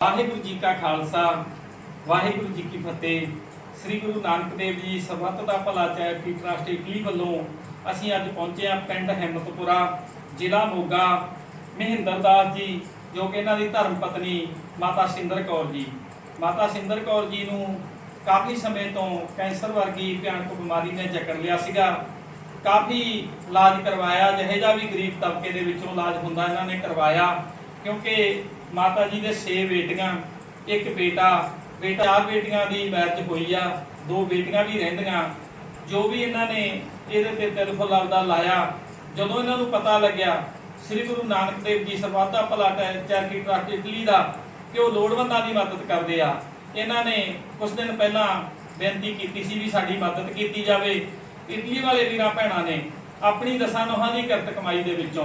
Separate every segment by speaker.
Speaker 1: ਵਾਹਿਗੁਰੂ ਜੀ ਕਾ ਖਾਲਸਾ, ਵਾਹਿਗੁਰੂ ਜੀ ਕੀ ਫਤਿਹ। ਸ੍ਰੀ ਗੁਰੂ ਨਾਨਕ ਦੇਵ ਜੀ ਸਰਬੱਤ ਦਾ ਭਲਾ charity trust Italy ਵੱਲੋਂ ਅਸੀਂ ਅੱਜ ਪਹੁੰਚੇ ਹਾਂ ਪਿੰਡ ਹਿੰਮਤਪੁਰਾ, ਜ਼ਿਲ੍ਹਾ ਮੋਗਾ। ਮਹਿੰਦਰ ਦਾਸ ਜੀ, ਜੋ ਕਿ ਇਹਨਾਂ ਦੀ ਧਰਮ ਪਤਨੀ ਮਾਤਾ ਸਿੰਦਰ ਕੌਰ ਜੀ। ਮਾਤਾ ਸਿੰਦਰ ਕੌਰ ਜੀ ਨੂੰ ਕਾਫੀ ਸਮੇਂ ਤੋਂ ਕੈਂਸਰ ਵਰਗੀ ਭਿਆਨਕ ਬਿਮਾਰੀ ਨੇ ਜਕੜ ਲਿਆ ਸੀਗਾ। ਕਾਫੀ ਇਲਾਜ ਕਰਵਾਇਆ, ਜਿਹੇ ਜਿਹਾ ਵੀ ਗਰੀਬ ਤਬਕੇ ਦੇ ਵਿੱਚੋਂ ਇਲਾਜ ਹੁੰਦਾ ਇਹਨਾਂ ਨੇ ਕਰਵਾਇਆ, ਕਿਉਂਕਿ ਮਾਤਾ ਜੀ ਦੇ 6 ਬੇਟੀਆਂ, ਇੱਕ ਬੇਟਾ ਬੇਟਾ ਚਾਰ ਬੇਟੀਆਂ ਦੀ ਮੈਰਿਜ ਹੋਈ ਆ, ਦੋ ਬੇਟੀਆਂ ਵੀ ਰਹਿੰਦੀਆਂ। ਜੋ ਵੀ ਇਹਨਾਂ ਨੇ ਇਹਦੇ ਤੇ ਟੈਲੀਫੋਨ ਆਪਦਾ ਲਾਇਆ, ਜਦੋਂ ਇਹਨਾਂ ਨੂੰ ਪਤਾ ਲੱਗਿਆ, ਸ੍ਰੀ ਗੁਰੂ ਨਾਨਕ ਦੇਵ ਜੀ ਸਰਬੱਤ ਭਲਾ ਚੈਰਿਟੀ ਟਰਸਟ ਇਟਲੀ ਦਾ, ਕਿ ਉਹ ਲੋੜਵੰਦਾਂ ਦੀ ਮਦਦ ਕਰਦੇ ਆ। ਇਹਨਾਂ ਨੇ ਕੁਝ ਦਿਨ ਪਹਿਲਾਂ ਬੇਨਤੀ ਕੀਤੀ ਸੀ ਵੀ ਸਾਡੀ ਮਦਦ ਕੀਤੀ ਜਾਵੇ। ਇਟਲੀ ਵਾਲੇ ਵੀਰਾਂ ਭੈਣਾਂ ਨੇ ਆਪਣੀ ਦਸਾਂ ਨੋਹਾਂ ਦੀ ਕਿਰਤ ਕਮਾਈ ਦੇ ਵਿੱਚੋਂ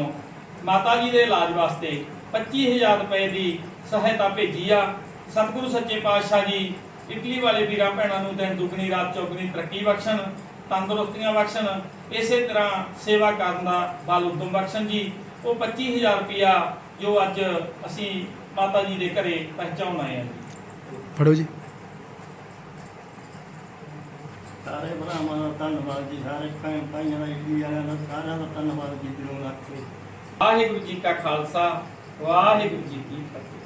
Speaker 1: ਮਾਤਾ ਜੀ ਦੇ ਇਲਾਜ ਵਾਸਤੇ 25000 ਰੁਪਏ ਦੀ ਸਹਾਇਤਾ ਭੇਜੀ ਆ। ਸਤਿਗੁਰੂ ਸੱਚੇ ਪਾਤਸ਼ਾਹ ਜੀ ਇਟਲੀ ਵਾਲੇ ਵੀਰਾਂ ਭੈਣਾਂ ਨੂੰ ਦਿਨ ਦੁਗਣੀ ਰਾਤ ਚੌਗਣੀ ਤਰੱਕੀ ਬਖਸ਼ਣ ਤੰਦਰੁਸਤੀਆਂ ਬਖਸ਼ਣ ਇਸੇ ਤਰ੍ਹਾਂ ਸੇਵਾ ਕਰਨ ਦਾ ਬਲ ਉਦਮ ਬਖਸ਼ਣ ਜੀ। ਉਹ 25000 ਰੁਪਇਆ ਜੋ ਅੱਜ ਅਸੀਂ ਮਾਤਾ ਜੀ ਦੇ ਘਰੇ ਪਹੁੰਚਾਉਣ ਆਏ ਹਾਂ ਜੀ।
Speaker 2: ਫੜੋ ਜੀ।
Speaker 3: ਸਾਰੇ ਭਰਾਵਾਂ ਦਾ ਧੰਨਵਾਦ ਜੀ ਸਾਰੇ ਭੈਣ ਭਾਈਆਂ ਦਾ ਇਟਲੀ ਵਾਲਿਆਂ ਦਾ ਸਾਰਿਆਂ ਦਾ ਧੰਨਵਾਦ ਜੀ ਦਿਲੋਂ ਲੱਗ ਕੇ।
Speaker 1: ਵਾਹਿਗੁਰੂ ਜੀ ਕਾ ਖਾਲਸਾ ਵਾਹਿਗੁਰੂ ਜੀ ਕੀ ਫਤਿਹ।